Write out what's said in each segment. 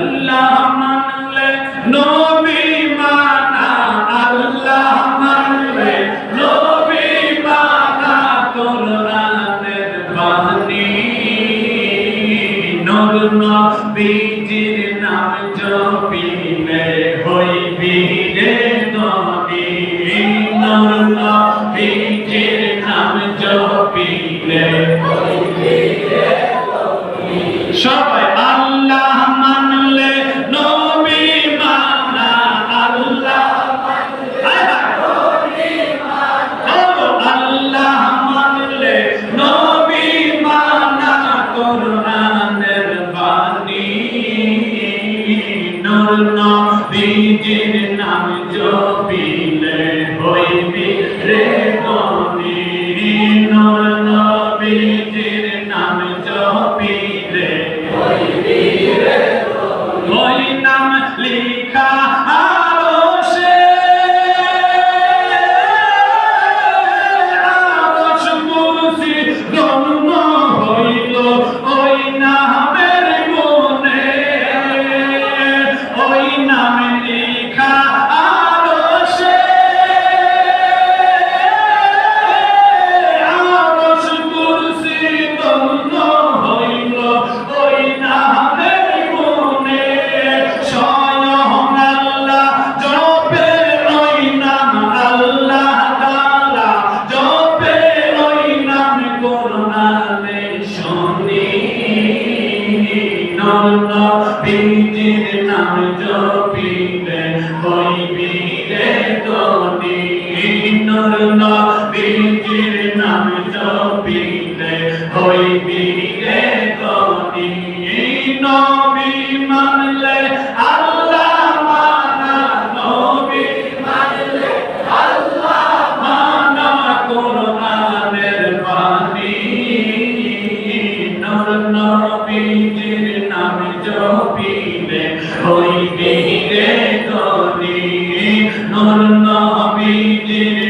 আল্লাহ মানলে, নবী মানা, আল্লাহ মানলে, নবী মানা কোরআনের বাণী। নর নবীজির নাম জপিলে হইবি রে নবী। নর নবী নীতির নাম জপিতে নামে জপিলে হইবে রে তরি নূর নবীর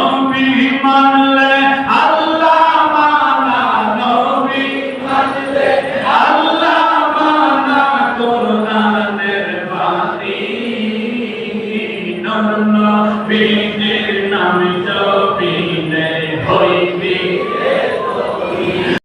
Be there, now it's all be there, hoy be there.